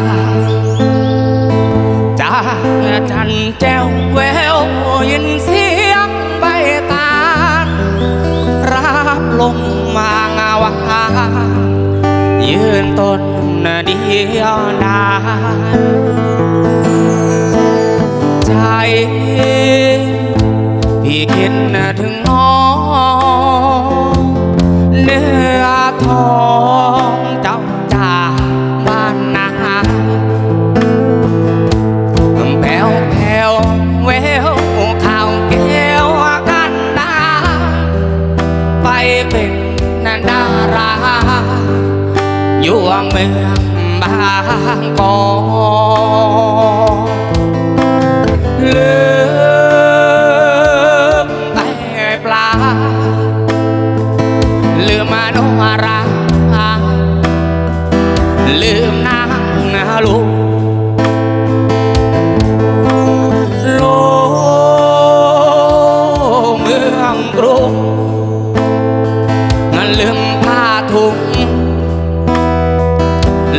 ก ไปเป็นดาราอยู่เมืองบางกอกลื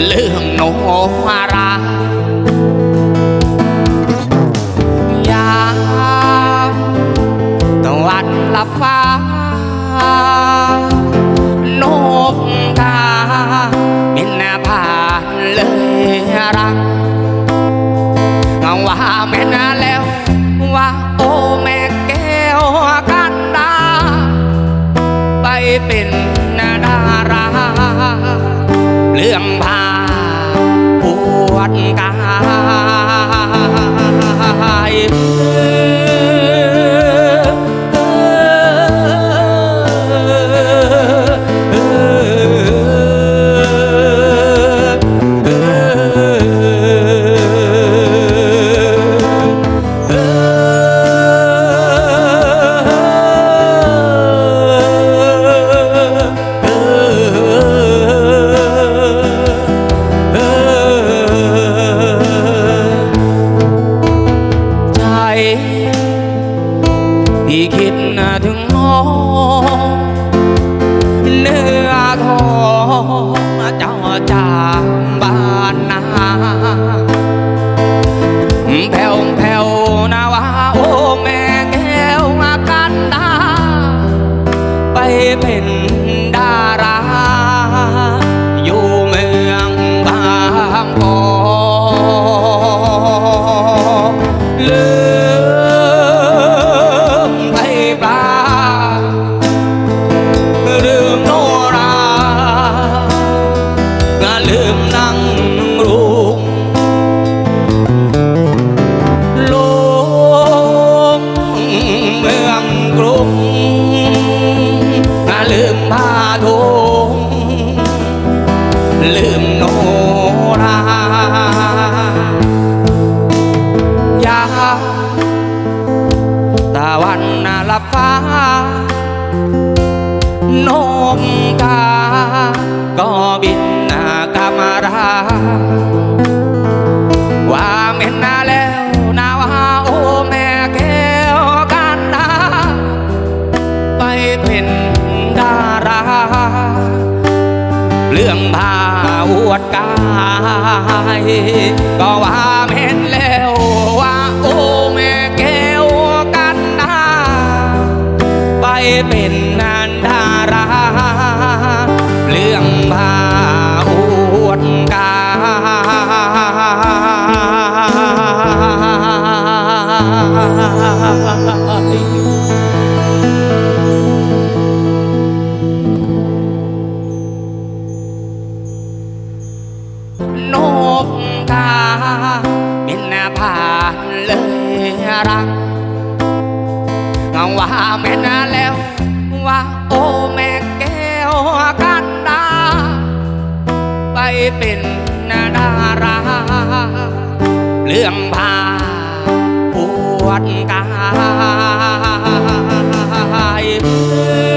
ลืมโนรายามตะวันลับฟ้านกกาบินผ่านเลยรักว่าแม่นาแล้ว ว่าโอ้แม่แก้วกันดา ไปเป็นนาดารา เรื่องพา พี่คิดถึงน้องเนื้อทองเจ้าจา บินกลับมรา ว่าเม็นนาแล้วนาว่าโอ้แม่แก้วกันดาไปเป็นดารา เรื่องพาอวดกาย ก็ว่าเห็นแล้วว่าโอ้แม่แก้วกันดาไปเป็น นกกาบินผ่านเลยรักว่าแม่นาแล้วว่าโอ้แม่แก้วกันดา ไปเป็นนาดาราเรื่องพา วดกาย